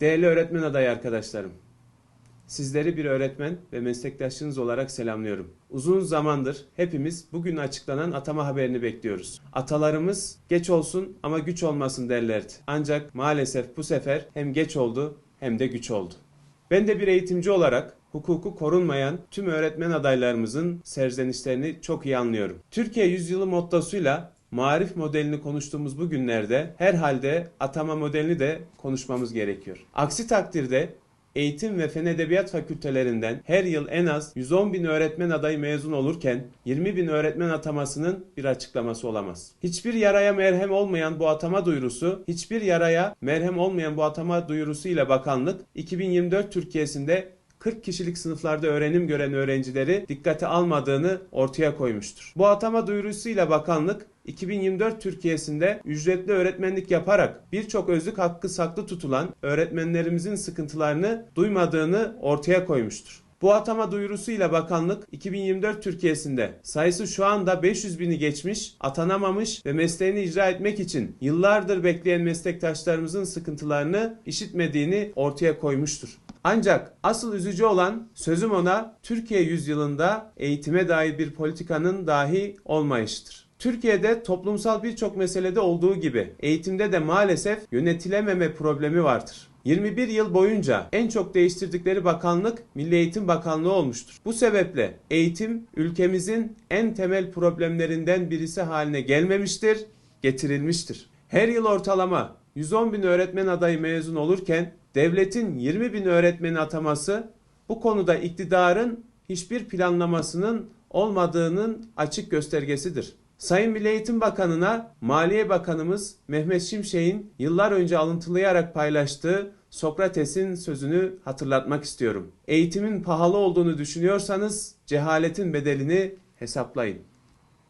Değerli öğretmen adayı arkadaşlarım. Sizleri bir öğretmen ve meslektaşınız olarak selamlıyorum. Uzun zamandır hepimiz bugün açıklanan atama haberini bekliyoruz. Atalarımız geç olsun ama güç olmasın derlerdi. Ancak maalesef bu sefer hem geç oldu hem de güç oldu. Ben de bir eğitimci olarak hukuku korunmayan tüm öğretmen adaylarımızın serzenişlerini çok iyi anlıyorum. Türkiye Yüzyılı mottosuyla marif modelini konuştuğumuz bu günlerde herhalde atama modelini de konuşmamız gerekiyor. Aksi takdirde Eğitim ve Fen Edebiyat fakültelerinden her yıl en az 110 bin öğretmen adayı mezun olurken 20 bin öğretmen atamasının bir açıklaması olamaz. Hiçbir yaraya merhem olmayan bu atama duyurusu, hiçbir yaraya merhem olmayan bu atama duyurusu ile bakanlık 2024 Türkiye'sinde 40 kişilik sınıflarda öğrenim gören öğrencileri dikkate almadığını ortaya koymuştur. Bu atama duyurusuyla bakanlık 2024 Türkiye'sinde ücretli öğretmenlik yaparak birçok özlük hakkı saklı tutulan öğretmenlerimizin sıkıntılarını duymadığını ortaya koymuştur. Bu atama duyurusuyla bakanlık 2024 Türkiye'sinde sayısı şu anda 500 bini geçmiş, atanamamış ve mesleğini icra etmek için yıllardır bekleyen meslektaşlarımızın sıkıntılarını işitmediğini ortaya koymuştur. Ancak asıl üzücü olan sözüm ona Türkiye yüzyılında eğitime dair bir politikanın dahi olmayışıdır. Türkiye'de toplumsal birçok meselede olduğu gibi eğitimde de maalesef yönetilememe problemi vardır. 21 yıl boyunca en çok değiştirdikleri bakanlık Milli Eğitim Bakanlığı olmuştur. Bu sebeple eğitim ülkemizin en temel problemlerinden birisi haline gelmemiştir, getirilmiştir. Her yıl ortalama 110 bin öğretmen adayı mezun olurken devletin 20 bin öğretmeni ataması bu konuda iktidarın hiçbir planlamasının olmadığının açık göstergesidir. Sayın Milli Eğitim Bakanı'na Maliye Bakanımız Mehmet Şimşek'in yıllar önce alıntılayarak paylaştığı Sokrates'in sözünü hatırlatmak istiyorum. Eğitimin pahalı olduğunu düşünüyorsanız cehaletin bedelini hesaplayın.